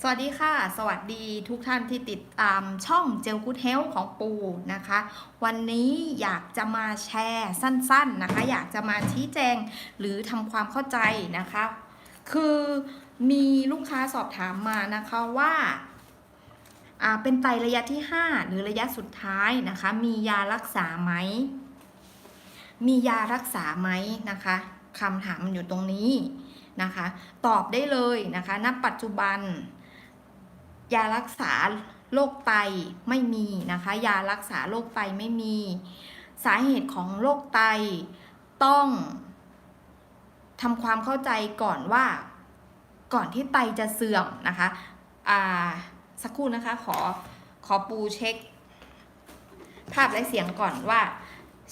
สวัสดีค่ะ สวัสดีทุกท่านที่ติดตามช่องเจลกูดเฮลของปูนะคะ วันนี้อยากจะมาแชร์สั้นๆนะคะ อยากจะมาชี้แจงหรือทำความเข้าใจนะคะ คือมีลูกค้าสอบถามมานะคะว่าเป็นไตระยะที่ 5 หรือระยะสุดท้ายนะคะ มียารักษาไหม มียารักษาไหมนะคะคำถามมันอยู่ตรงนี้นะคะ ตอบได้เลยนะคะ ณ ปัจจุบัน ยารักษาโรคไตไม่มีนะคะ ยารักษาโรคไตไม่มี สาเหตุของโรคไตต้องทำความเข้าใจก่อนว่าก่อนที่ไตจะเสื่อมนะคะอ่าสักครู่นะคะขอขอปูเช็ค ภาพและเสียงก่อนว่า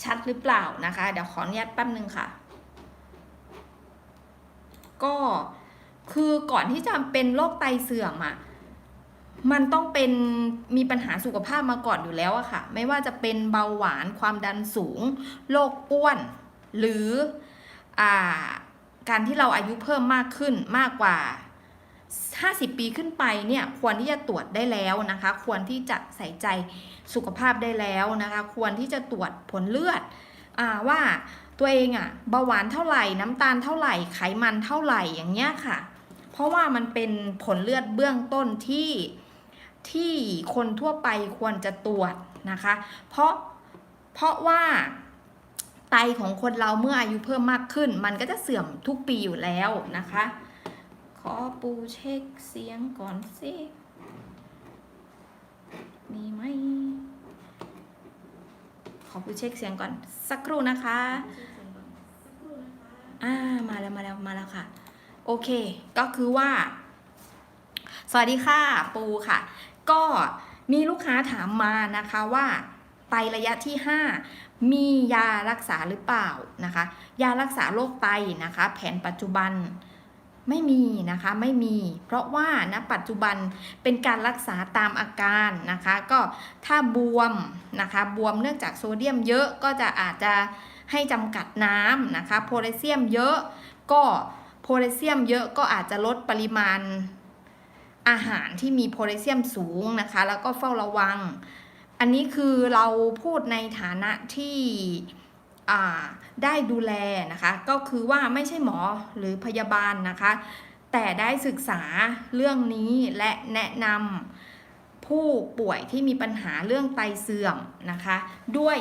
ชัดหรือเปล่านะคะ เดี๋ยวขออนุญาตแป๊บนึงค่ะ ก็คือก่อนที่จะเป็นโรคไตเสื่อมอะ่ะ มันต้องเป็นมีปัญหาสุขภาพมาก่อนอยู่แล้วอะค่ะ ไม่ว่าจะเป็นเบาหวานความดันสูงโรคอ้วน หรืออการที่เราอายุเพิ่มมากขึ้นมากกว่า 50 ปีขึ้นไปเนี่ยควรที่จะตรวจได้แล้วนะคะ ควรที่จะใส่ใจสุขภาพได้แล้วนะคะ ควรที่จะตรวจผลเลือดอว่าตัวเองอะเบาหวานเท่าไหร่น้ำตาลเท่าไหร่ไขมันเท่าไหร่อย่างเงี้ยค่ะ เพราะว่ามันเป็นผลเลือดเบื้องต้นที่ ที่คนทั่วไปควรจะตรวจนะคะ เพราะเพราะว่าไตของคนเราเมื่ออายุเพิ่มมากขึ้น มันก็จะเสื่อมทุกปีอยู่แล้วนะคะ ขอปูเช็คเสียงก่อนสิมีไหมขอปูเช็คเสียงก่อนสักครู่นะคะอ่ามาแล้วมาแล้วมาแล้วค่ะ โอเค ก็คือว่า สวัสดีค่ะ ปูค่ะ ก็มีลูกค้าถามมานะคะว่าไตระยะที่ 5 มียารักษาหรือเปล่านะคะ ยารักษาโรคไตนะคะ แผนปัจจุบันไม่มีนะคะไม่มี เพราะว่าณปัจจุบันเป็นการรักษาตามอาการนะคะ ก็ถ้าบวมนะคะ บวมเนื่องจากโซเดียมเยอะก็จะอาจจะให้จำกัดน้ำนะคะโพแทสเซียมเยอะก็โพแทสเซียมเยอะก็อาจจะลดปริมาณ อาหารที่มีโพแทสเซียมสูงนะคะ แล้วก็เฝ้าระวัง อันนี้คือเราพูดในฐานะที่ได้ดูแลนะคะ ก็คือว่าไม่ใช่หมอหรือพยาบาลนะคะ แต่ได้ศึกษาเรื่องนี้และแนะนำผู้ป่วยที่มีปัญหาเรื่องไตเสื่อมนะคะ ด้วย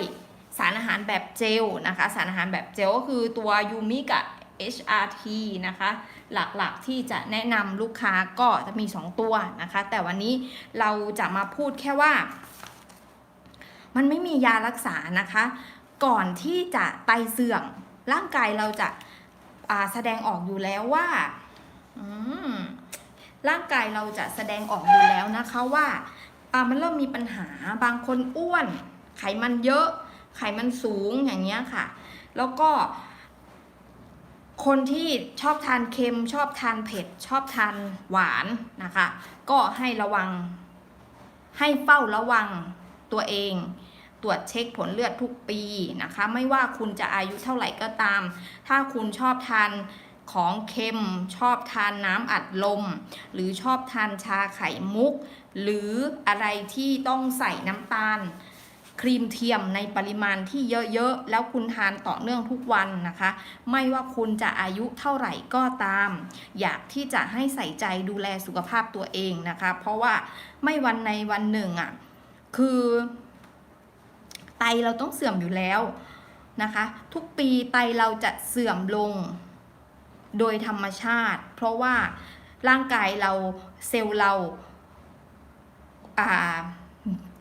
สารอาหารแบบเจลนะคะ สารอาหารแบบเจลก็คือตัวยูมิกับ HRT นะคะ หลักๆที่จะแนะนำลูกค้าก็จะมี 2 ตัวนะคะ แต่วันนี้เราจะมาพูดแค่ว่า มันไม่มียารักษานะคะ ก่อนที่จะไตเสื่อมร่างกายเราจะาแสดงออกอยู่แล้วว่าร่างกายเราจะแสดงออกอยู่แล้วนะคะว่าอ่ามันเริ่มมีปัญหาบางคนอ้วน ไขมันเยอะ ไขมันสูงอย่างเงี้ยค่ะ แล้วก็ คนที่ชอบทานเค็มชอบทานเผ็ด ชอบทานหวานนะคะ ก็ให้ระวัง ให้เฝ้าระวังตัวเอง ตรวจเช็คผลเลือดทุกปีนะคะ ไม่ว่าคุณจะอายุเท่าไหร่ก็ตาม ถ้าคุณชอบทานของเค็ม ชอบทานน้ำอัดลม หรือชอบทานชาไข่มุก หรืออะไรที่ต้องใส่น้ำตาล ครีมเทียมในปริมาณที่เยอะๆ แล้วคุณทานต่อเนื่องทุกวันนะคะ ไม่ว่าคุณจะอายุเท่าไหร่ก็ตาม อยากที่จะให้ใส่ใจดูแลสุขภาพตัวเองนะคะ เพราะว่าไม่วันในวันหนึ่งอะ่ะคือไตเราต้องเสื่อมอยู่แล้วนะคะ ทุกปีไตเราจะเสื่อมลงโดยธรรมชาติ เพราะว่าร่างกายเราเซลล์เราอ่า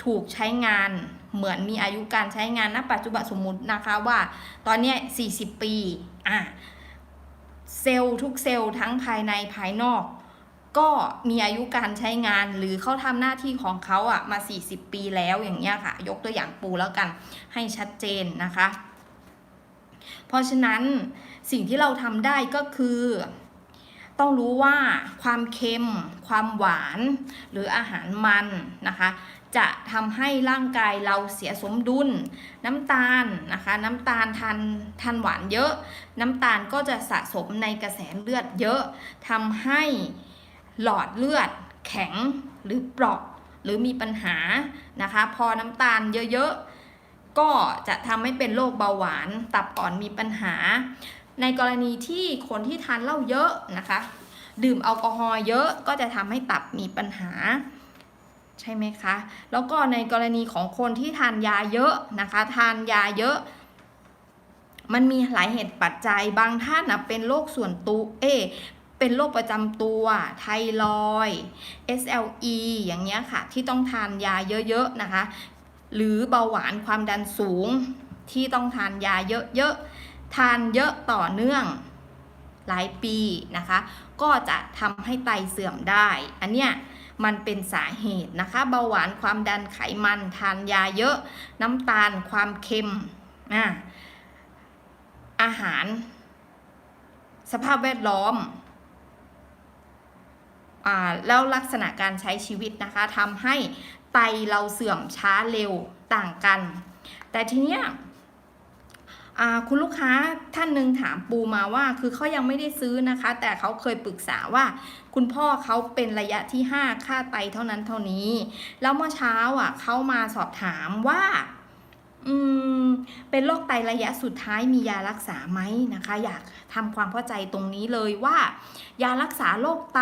ถูกใช้งาน เหมือนมีอายุการใช้งานณปัจจุบันสมมุตินะคะว่า ตอนนี้40 ปีอะเซลล์ทุกเซลล์ทั้งภายในภายนอก ก็มีอายุการใช้งานหรือเขาทำหน้าที่ของเขาอะมา 40 ปีแล้วอย่างเงี้ยค่ะ ยกตัวอย่างปูแล้วกันให้ชัดเจนนะคะ เพราะฉะนั้นสิ่งที่เราทำได้ก็คือ ต้องรู้ว่าความเค็ม ความหวาน หรืออาหารมันนะคะ จะทำให้ร่างกายเราเสียสมดุล น้ำตาลนะคะ น้ำตาลทานทานหวานเยอะ น้ำตาลก็จะสะสมในกระแสเลือดเยอะทำให้หลอดเลือดแข็งหรือเปราะหรือมีปัญหานะคะ พอน้ำตาลเยอะๆก็จะทำให้เป็นโรคเบาหวาน ตับอ่อนมีปัญหา ในกรณีที่คนที่ทานเหล้าเยอะนะคะ ดื่มแอลกอฮอล์เยอะก็จะทำให้ตับมีปัญหาใช่ไหมคะ แล้วก็ในกรณีของคนที่ทานยาเยอะนะคะ ทานยาเยอะ มันมีหลายเหตุปัจจัยบางท่านนะเป็นโรคส่วนตัวเอเป็นโรคประจำตัวไทรอยด์ SLE อย่างเงี้ยค่ะ ที่ต้องทานยาเยอะๆนะคะ หรือเบาหวานความดันสูงที่ต้องทานยาเยอะๆ ทานเยอะต่อเนื่องหลายปีนะคะ ก็จะทำให้ไตเสื่อมได้ อันเนี้ยมันเป็นสาเหตุนะคะ เบาหวานความดันไขมัน ทานยาเยอะ น้ำตาลความเค็มอะอาหาร สภาพแวดล้อมอ่าแล้วลักษณะการใช้ชีวิตนะคะทำให้ไตเราเสื่อมช้าเร็วต่างกัน แต่ทีเนี้ย คุณลูกค้าท่านหนึ่งถามปูมาว่า คือเขายังไม่ได้ซื้อนะคะ แต่เขาเคยปรึกษาว่า คุณพ่อเขาเป็นระยะที่ 5 ค่าไตเท่านั้นเท่านี้ แล้วเมื่อเช้าอะเขามาสอบถามว่าอืมเป็นโรคไตระยะสุดท้ายมียารักษาไหมนะคะ อยากทำความเข้าใจตรงนี้เลยว่า ยารักษาโรคไต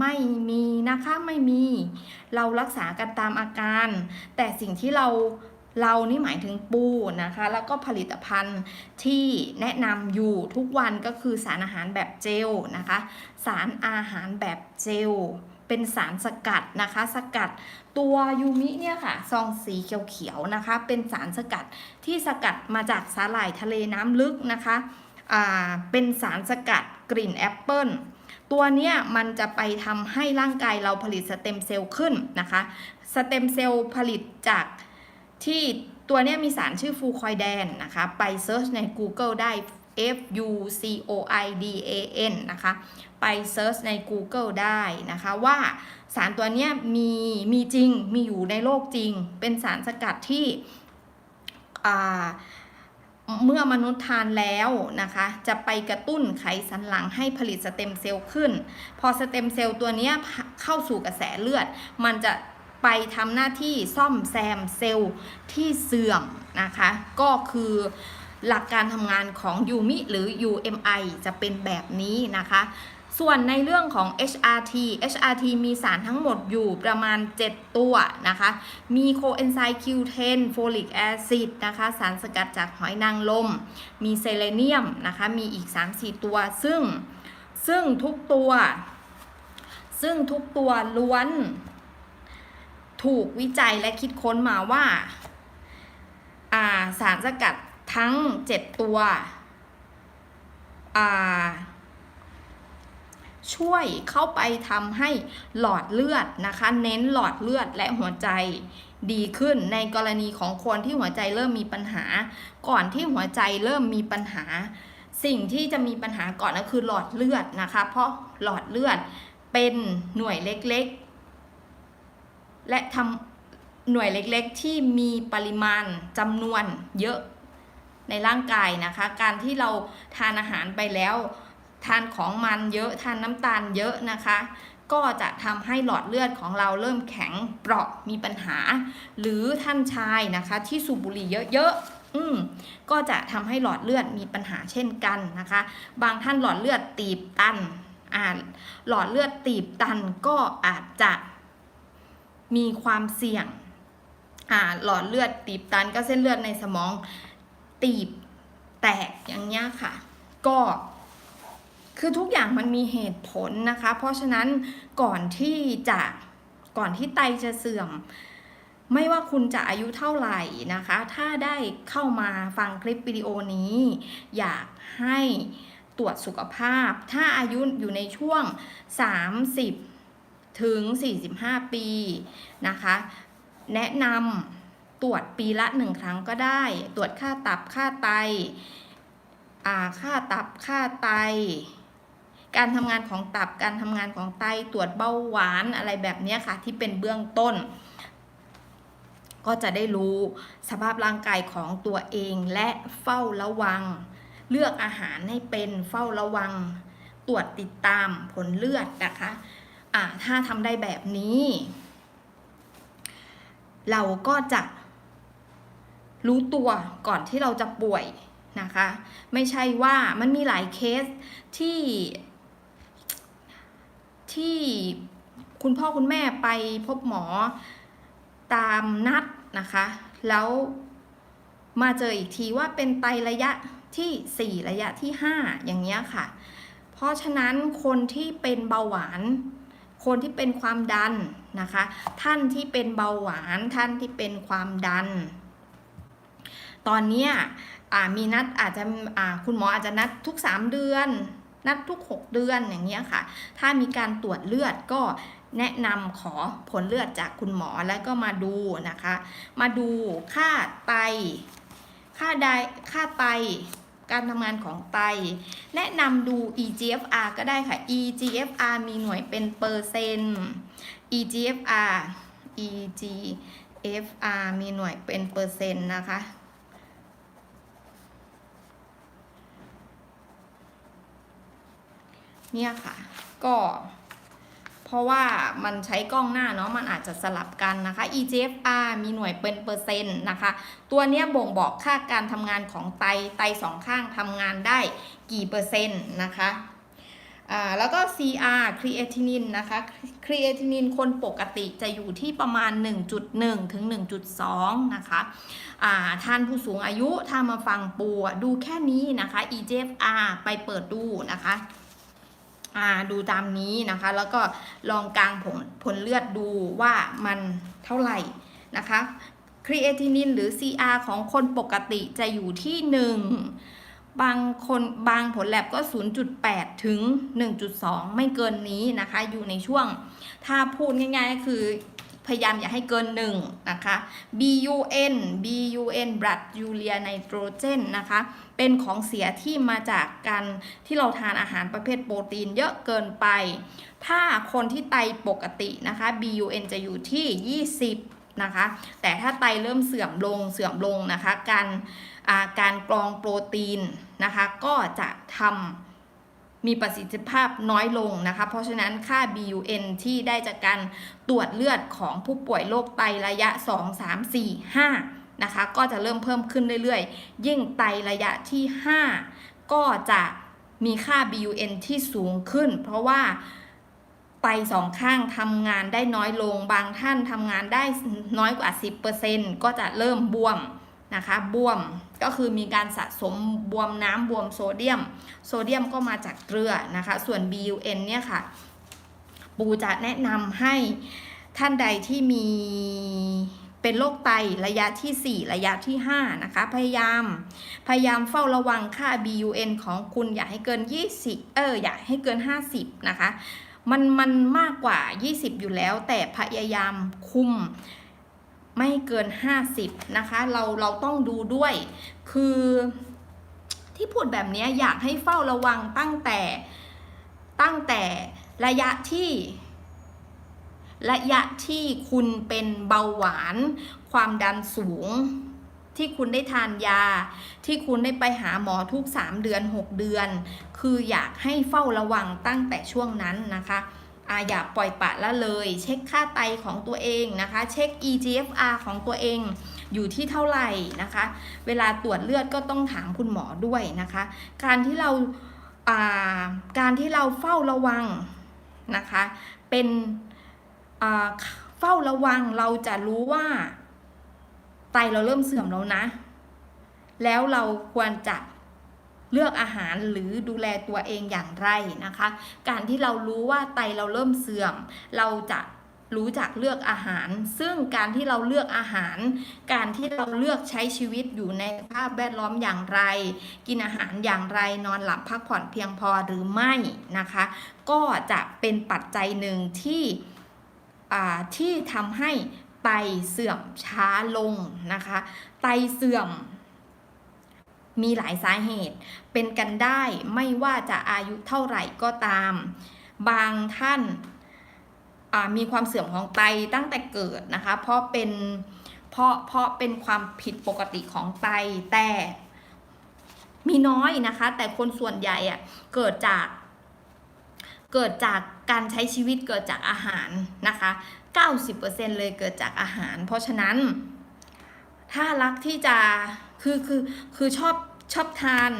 ไม่มีนะคะไม่มี เรารักษากันตามอาการ แต่สิ่งที่เรา เรานี่หมายถึงปูนะคะ แล้วก็ผลิตภัณฑ์ที่แนะนำอยู่ทุกวันก็คือสารอาหารแบบเจลนะคะ สารอาหารแบบเจลเป็นสารสกัดนะคะ สกัดตัวยูมิเนี่ยค่ะซองสีเขียวๆนะคะ เป็นสารสกัดที่สกัดมาจากสาหร่ายทะเลน้ำลึกนะคะเป็นสารสกัดกลิ่นแอปเปิลตัวเนี้ยมันจะไปทำให้ร่างกายเราผลิตสเต็มเซลล์ขึ้นนะคะ สเต็มเซลล์ผลิตจาก ที่ตัวเนี้ยมีสารชื่อฟูคอยแดนนะคะ ไปเซิร์ชใน Google ได้ F U C O I D A N นะคะ ไปเซิร์ชใน Google ได้นะคะว่าสารตัวเนี้ยมีมีจริงมีอยู่ในโลกจริง เป็นสารสกัดที่เมื่อมนุษย์ทานแล้วนะคะ จะไปกระตุ้นไขสันหลังให้ผลิตสเต็มเซลล์ขึ้น พอสเต็มเซลล์ตัวเนี้ยเข้าสู่กระแสเลือด มันจะ ไปทำหน้าที่ซ่อมแซมเซลล์ที่เสื่อมนะคะ ก็คือหลักการทำงานของยูมิหรือ UMI จะเป็นแบบนี้นะคะ ส่วนในเรื่องของ HRT HRT มีสารทั้งหมดอยู่ประมาณ 7 ตัวนะคะ มีโคเอนไซม์ Q10 โฟลิกแอซิดนะคะ สารสกัดจากหอยนางรมมีเซเลเนียมนะคะ มีอีก 3-4 ตัว ซึ่งซึ่งทุกตัว ซึ่งทุกตัวล้วน ถูกวิจัยและคิดค้นมาว่าาสารสกัดทั้ง 7 ตัว ช่วยเข้าไปทำให้หลอดเลือดนะคะ เน้นหลอดเลือดและหัวใจดีขึ้นในกรณีของคนที่หัวใจเริ่มมีปัญหา ก่อนที่หัวใจเริ่มมีปัญหา สิ่งที่จะมีปัญหาก่อนก็คือหลอดเลือดนะคะ เพราะหลอดเลือดเป็นหน่วยเล็กๆ และทำหน่วยเล็กๆ ที่มีปริมาณจำนวนเยอะในร่างกายนะคะ การที่เราทานอาหารไปแล้ว ทานของมันเยอะทานน้ำตาลเยอะนะคะ ก็จะทำให้หลอดเลือดของเราเริ่มแข็งเปราะมีปัญหา หรือท่านชายนะคะ ที่สูบบุหรี่เยอะๆอืมก็จะทำให้หลอดเลือดมีปัญหาเช่นกันนะคะ บางท่านหลอดเลือดตีบตันอ่าหลอดเลือดตีบตันก็อาจจะ มีความเสี่ยงหลอดเลือดตีบตันก็เส้นเลือดในสมองตีบแตกอย่างเงี้ยค่ะ ก็คือทุกอย่างมันมีเหตุผลนะคะ เพราะฉะนั้นก่อนที่จะก่อนที่ไตจะเสื่อม ไม่ว่าคุณจะอายุเท่าไหร่นะคะ ถ้าได้เข้ามาฟังคลิปวิดีโอนี้ อยากให้ตรวจสุขภาพ ถ้าอายุอยู่ในช่วง 30 ถึง 45 ปีนะคะ แนะนำตรวจปีละหนึ่งครั้งก็ได้ ตรวจค่าตับค่าไตาค่าตับค่าไต การทำงานของตับการทำงานของไตตรวจเบาหวานอะไรแบบนี้ค่ะ ที่เป็นเบื้องต้น ก็จะได้รู้สภาพร่างกายของตัวเองและเฝ้าระวัง เลือกอาหารให้เป็นเฝ้าระวัง ตรวจติดตามผลเลือดนะคะ อ่าถ้าทำได้แบบนี้ เราก็จะรู้ตัวก่อนที่เราจะป่วยนะคะ ไม่ใช่ว่ามันมีหลายเคสที่ที่คุณพ่อคุณแม่ไปพบหมอตามนัดนะคะ แล้วมาเจออีกทีว่าเป็นไตระยะที่ 4 ระยะที่ 5 อย่างเงี้ยค่ะ เพราะฉะนั้นคนที่เป็นเบาหวาน คนที่เป็นความดันนะคะ ท่านที่เป็นเบาหวานท่านที่เป็นความดัน ตอนเนี้ยมีนัดอาจจะคุณหมออาจจะนัดทุก 3 เดือน นัดทุก 6 เดือนอย่างเงี้ยค่ะ ถ้ามีการตรวจเลือดก็แนะนำขอผลเลือดจากคุณหมอแล้วก็มาดูนะคะ มาดูค่าไต ค่าไดค่าไต การทำงานของไต แนะนำดู EGFR ก็ได้ค่ะ EGFR มีหน่วยเป็นเปอร์เซ็นต์ EGFR EGFR มีหน่วยเป็นเปอร์เซ็นต์นะคะเนี่ยค่ะ ก็ เพราะว่ามันใช้กล้องหน้าเนาะมันอาจจะสลับกันนะคะ EGFR มีหน่วยเป็นเปอร์เซ็นต์นะคะ ตัวเนี้ยบ่งบอกค่าการทำงานของไตไตสองข้างทำงานได้กี่เปอร์เซ็นต์นะคะแล้วก็ CR creatinine นะคะ creatinine คนปกติจะอยู่ที่ประมาณ 1.1 ถึง 1.2 นะคะท่านผู้สูงอายุถ้ามาฟังปูอะดูแค่นี้นะคะ EGFR ไปเปิดดูนะคะ อ่าดูตามนี้นะคะ แล้วก็ลองกางผลผลเลือดดูว่ามันเท่าไหร่นะคะครีเอทินินหรือ CR ของคนปกติจะอยู่ที่ 1 บางคนบางผลแลบก็ 0.8 ถึง 1.2 ไม่เกินนี้นะคะ อยู่ในช่วง ถ้าพูดง่ายๆก็คือ พยายามอย่าให้เกิน1นะคะ BUN BUN blood urea nitrogen นะคะ เป็นของเสียที่มาจากการที่เราทานอาหารประเภทโปรตีนเยอะเกินไป ถ้าคนที่ไตปกตินะคะ BUN จะอยู่ที่ 20 นะคะ แต่ถ้าไตเริ่มเสื่อมลงเสื่อมลงนะคะ การาการกรองโปรตีนนะคะ ก็จะทำ มีประสิทธิภาพน้อยลงนะคะ เพราะฉะนั้นค่า BUN ที่ได้จากการตรวจเลือดของผู้ป่วยโรคไตระยะ 2 3 4 5 นะคะ ก็จะเริ่มเพิ่มขึ้นเรื่อยๆ ยิ่งไตระยะที่ 5 ก็จะมีค่า BUN ที่สูงขึ้น เพราะว่าไตสองข้างทำงานได้น้อยลง บางท่านทำงานได้น้อยกว่า 10%ก็จะเริ่มบวม นะคะบวมก็คือมีการสะสมบวมน้ำบวมโซเดียม โซเดียมก็มาจากเกลือนะคะ ส่วน BUN เนี่ยค่ะ ปูจะแนะนำให้ท่านใดที่มีเป็นโรคไตระยะที่ 4 ระยะที่ 5 นะคะ พยายาม พยายามเฝ้าระวังค่า BUN ของคุณอย่าให้เกิน 20 เอออย่าให้เกิน 50 นะคะ มันมันมากกว่า 20 อยู่แล้ว แต่พยายามคุม ไม่เกิน 50 นะคะ เราเราต้องดูด้วย คือที่พูดแบบนี้อยากให้เฝ้าระวังตั้งแต่ตั้งแต่ระยะที่ระยะที่คุณเป็นเบาหวาน ความดันสูง ที่คุณได้ทานยา ที่คุณได้ไปหาหมอทุก 3 เดือน 6 เดือน คืออยากให้เฝ้าระวังตั้งแต่ช่วงนั้นนะคะ อาอย่าปล่อยปะละเลย เช็คค่าไตของตัวเองนะคะ เช็ค EGFR ของตัวเองอยู่ที่เท่าไหร่นะคะ เวลาตรวจเลือดก็ต้องถามคุณหมอด้วยนะคะ การที่เราาการที่เราเฝ้าระวังนะคะ เป็นเฝ้าระวังเราจะรู้ว่า ไตเราเริ่มเสื่อมแล้วนะ แล้วเราควรจะ เลือกอาหารหรือดูแลตัวเองอย่างไรนะคะ การที่เรารู้ว่าไตเราเริ่มเสื่อม เราจะรู้จักเลือกอาหาร ซึ่งการที่เราเลือกอาหาร การที่เราเลือกใช้ชีวิตอยู่ในสภาพแวดล้อมอย่างไร กินอาหารอย่างไร นอนหลับพักผ่อนเพียงพอหรือไม่นะคะ ก็จะเป็นปัจจัยหนึ่งที่ที่ทำให้ไตเสื่อมช้าลงนะคะ ไตเสื่อม มีหลายสาเหตุ เป็นกันได้ไม่ว่าจะอายุเท่าไหร่ก็ตาม บางท่านมีความเสื่อมของไตตั้งแต่เกิดนะคะ เพราะเป็นเพราะเพราะเป็นความผิดปกติของไตแต่มีน้อยนะคะ แต่คนส่วนใหญ่อะเกิดจาก เกิดจากการใช้ชีวิตเกิดจากอาหารนะคะ 90%เลยเกิดจากอาหาร เพราะฉะนั้น ถ้ารักที่จะคือคือคือชอบ ชอบทาน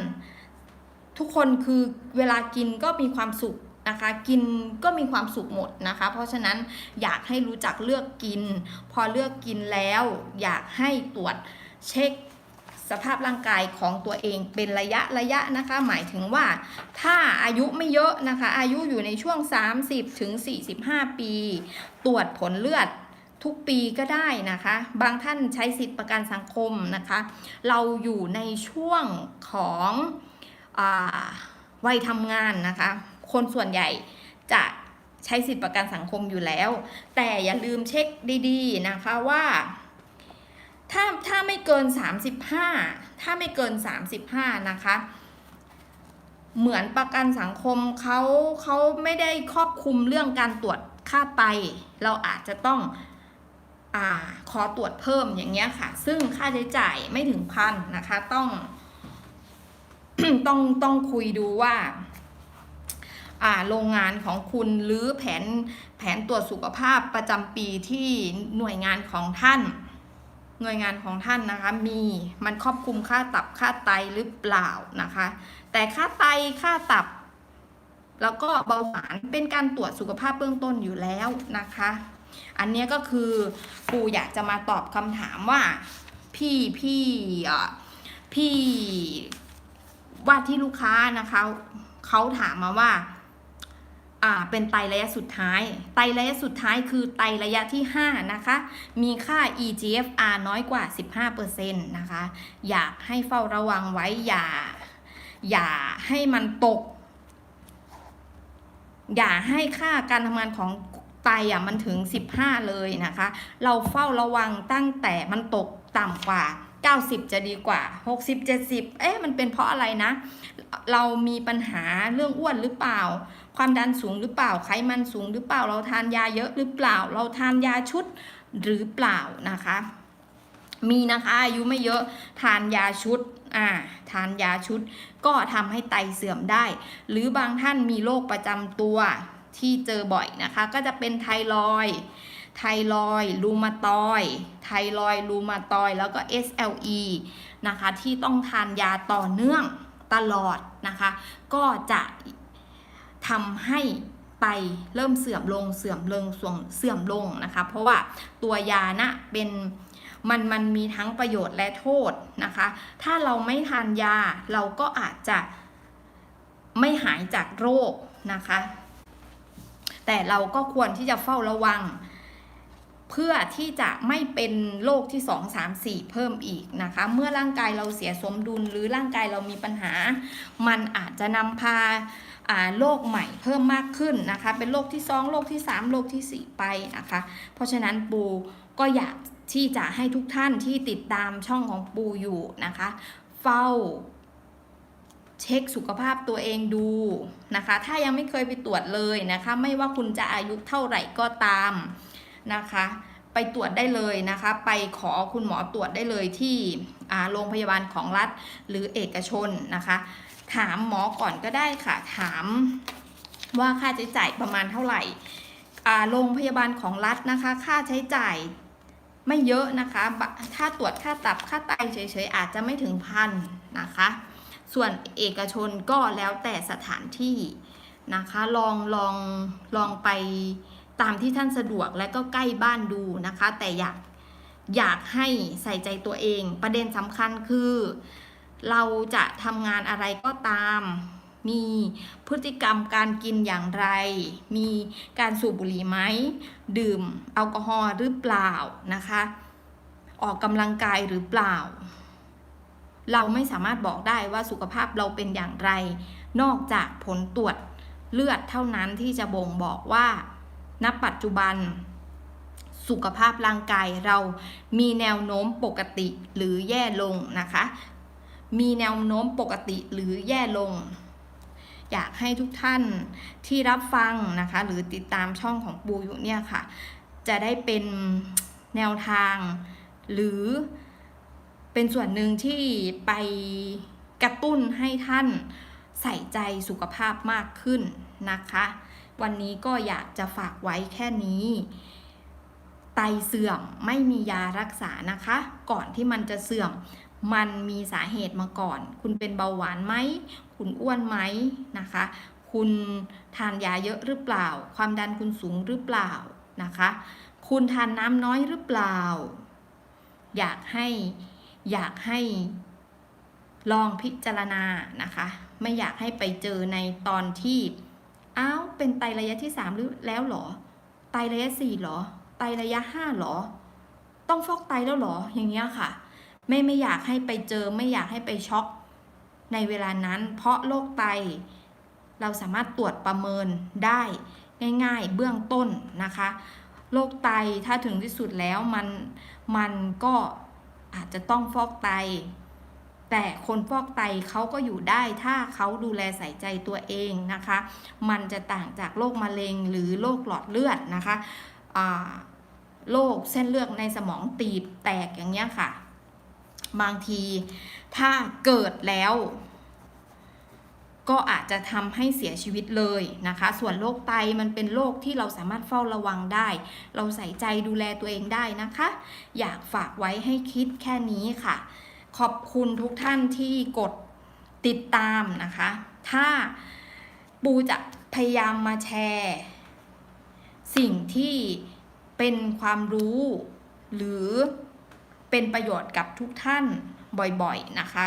ทุกคนคือเวลากินก็มีความสุขนะคะ กินก็มีความสุขหมดนะคะ เพราะฉะนั้นอยากให้รู้จักเลือกกิน พอเลือกกินแล้ว อยากให้ตรวจเช็คสภาพร่างกายของตัวเองเป็นระยะระยะนะคะ หมายถึงว่าถ้าอายุไม่เยอะนะคะ อายุอยู่ในช่วง 30ถึง45 ปี ตรวจผลเลือด ทุกปีก็ได้นะคะ บางท่านใช้สิทธิประกันสังคมนะคะ เราอยู่ในช่วงของอวัยทำงานนะคะ คนส่วนใหญ่จะใช้สิทธิประกันสังคมอยู่แล้ว แต่อย่าลืมเช็คดีๆนะคะว่า ถ้าถ้าไม่เกิน 35 ถ้าไม่เกิน 35 นะคะเหมือนประกันสังคมเขาเขาไม่ได้ครอบคลุมเรื่องการตรวจค่าไต เราอาจจะต้อง อขอตรวจเพิ่มอย่างเงี้ยค่ะ ซึ่งค่าใช้จ่ายไม่ถึงพันนะคะ ต้อง ต้องต้องคุยดูว่าอ่าโรงงานของคุณหรือแผนแผนตรวจสุขภาพประจำปีที่หน่วยงานของท่าน หน่วยงานของท่านนะคะ มีมันครอบคลุมค่าตับค่าไตหรือเปล่านะคะ แต่ค่าไตค่าตับ แล้วก็เบาหวานเป็นการตรวจสุขภาพเบื้องต้นอยู่แล้วนะคะ อันนี้ก็คือปูอยากจะมาตอบคำถามว่าพี่พี่พี่ว่าที่ลูกค้านะคะเขาถามมาว่าอ่าเป็นไตระยะสุดท้าย ไตระยะสุดท้ายคือไตระยะที่ 5 นะคะ มีค่า EGFR น้อยกว่า 15%นะคะ อยากให้เฝ้าระวังไว้ อย่า อย่าให้มันตก อย่าให้ค่าการทำงานของ ไตอะมันถึง 15 เลยนะคะ เราเฝ้าระวังตั้งแต่มันตกต่ำกว่า 90 จะดีกว่า 60 70 เอ๊ะมันเป็นเพราะอะไรนะ เรามีปัญหาเรื่องอ้วนหรือเปล่า ความดันสูงหรือเปล่าไขมันสูงหรือเปล่า เราทานยาเยอะหรือเปล่า เราทานยาชุดหรือเปล่านะคะ มีนะคะอายุไม่เยอะทานยาชุดอ่าทานยาชุดก็ทำให้ไตเสื่อมได้ หรือบางท่านมีโรคประจำตัว ที่เจอบ่อยนะคะ ก็จะเป็นไทรอยด์ไทรอยด์รูมาตอยด์ไทรอยด์รูมาตอยด์แล้วก็ SLE นะคะ ที่ต้องทานยาต่อเนื่องตลอดนะคะ ก็จะทำให้ไตเริ่มเสื่อมลงเสื่อมลงเสื่อมเสื่อมลงนะคะ เพราะว่าตัวยานะเป็นมันมันมีทั้งประโยชน์และโทษนะคะ ถ้าเราไม่ทานยาเราก็อาจจะไม่หายจากโรคนะคะ แต่เราก็ควรที่จะเฝ้าระวัง เพื่อที่จะไม่เป็นโรคที่ 2 3 4 เพิ่มอีกนะคะ เมื่อร่างกายเราเสียสมดุลหรือร่างกายเรามีปัญหา มันอาจจะนำพาโรคใหม่เพิ่มมากขึ้นนะคะ เป็นโรคที่ 2 โรคที่ 3 โรคทีสี่4 ไปนะคะ เพราะฉะนั้นปูก็อยากที่จะให้ทุกท่านที่ติดตามช่องของปูอยู่นะคะ เฝ้า เช็คสุขภาพตัวเองดูนะคะ ถ้ายังไม่เคยไปตรวจเลยนะคะ ไม่ว่าคุณจะอายุเท่าไหร่ก็ตามนะคะ ไปตรวจได้เลยนะคะ ไปขอคุณหมอตรวจได้เลยที่โรงพยาบาลของรัฐหรือเอกชนนะคะ ถามหมอก่อนก็ได้ค่ะ ถามว่าค่าใช้จ่ายประมาณเท่าไหร่โรงพยาบาลของรัฐนะคะ ค่าใช้จ่ายไม่เยอะนะคะบะถ้าตรวจค่าตับค่าไตเฉยๆอาจจะไม่ถึงพันนะคะ ส่วนเอกชนก็แล้วแต่สถานที่นะคะลองลองลองไปตามที่ท่านสะดวกและก็ใกล้บ้านดูนะคะ แต่อยากอยากให้ใส่ใจตัวเอง ประเด็นสำคัญคือ เราจะทำงานอะไรก็ตาม มีพฤติกรรมการกินอย่างไร มีการสูบบุหรี่ไหม ดื่มแอลกอฮอล์หรือเปล่านะคะ ออกกำลังกายหรือเปล่า เราไม่สามารถบอกได้ว่าสุขภาพเราเป็นอย่างไร นอกจากผลตรวจเลือดเท่านั้นที่จะบ่งบอกว่าณปัจจุบัน สุขภาพร่างกายเรามีแนวโน้มปกติหรือแย่ลงนะคะ มีแนวโน้มปกติหรือแย่ลง อยากให้ทุกท่านที่รับฟังนะคะ หรือติดตามช่องของปูอยู่เนี่ยค่ะ จะได้เป็นแนวทางหรือ เป็นส่วนหนึ่งที่ไปกระตุ้นให้ท่านใส่ใจสุขภาพมากขึ้นนะคะ วันนี้ก็อยากจะฝากไว้แค่นี้ ไตเสื่อมไม่มียารักษานะคะ ก่อนที่มันจะเสื่อมมันมีสาเหตุมาก่อน คุณเป็นเบาหวานไหม คุณอ้วนไหมนะคะ คุณทานยาเยอะหรือเปล่า ความดันคุณสูงหรือเปล่านะคะ คุณทานน้ำน้อยหรือเปล่า อยากให้ อยากให้ลองพิจารณานะคะ ไม่อยากให้ไปเจอในตอนที่อ้าวเป็นไตระยะที่สามหรือแล้วหรอ ไตระยะสี่หรอ ไตระยะห้าหรอ ต้องฟอกไตแล้วหรออย่างเงี้ยค่ะ ไม่ไม่อยากให้ไปเจอไม่อยากให้ไปช็อกในเวลานั้น เพราะโรคไต เราสามารถตรวจประเมินได้ง่ายๆเบื้องต้นนะคะโรคไตถ้าถึงที่สุดแล้วมันมันก็ อาจจะต้องฟอกไต แต่คนฟอกไตเขาก็อยู่ได้ถ้าเขาดูแลใส่ใจตัวเองนะคะ มันจะต่างจากโรคมะเร็งหรือโรคหลอดเลือดนะคะโรคเส้นเลือดในสมองตีบแตกอย่างเงี้ยค่ะ บางทีถ้าเกิดแล้ว ก็อาจจะทำให้เสียชีวิตเลยนะคะ ส่วนโรคไตมันเป็นโรคที่เราสามารถเฝ้าระวังได้ เราใส่ใจดูแลตัวเองได้นะคะ อยากฝากไว้ให้คิดแค่นี้ค่ะ ขอบคุณทุกท่านที่กดติดตามนะคะ ถ้าปูจะพยายามมาแชร์ สิ่งที่เป็นความรู้ หรือเป็นประโยชน์กับทุกท่านบ่อยๆนะคะ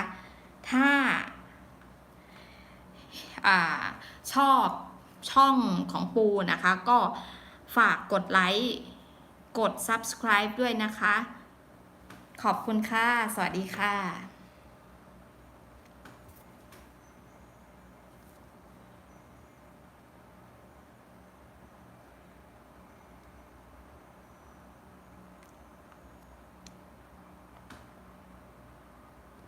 ถ้า อชอบช่องของปูนะคะ ก็ฝากกดไลค์กด subscribe ด้วยนะคะ ขอบคุณค่ะ สวัสดีค่ะ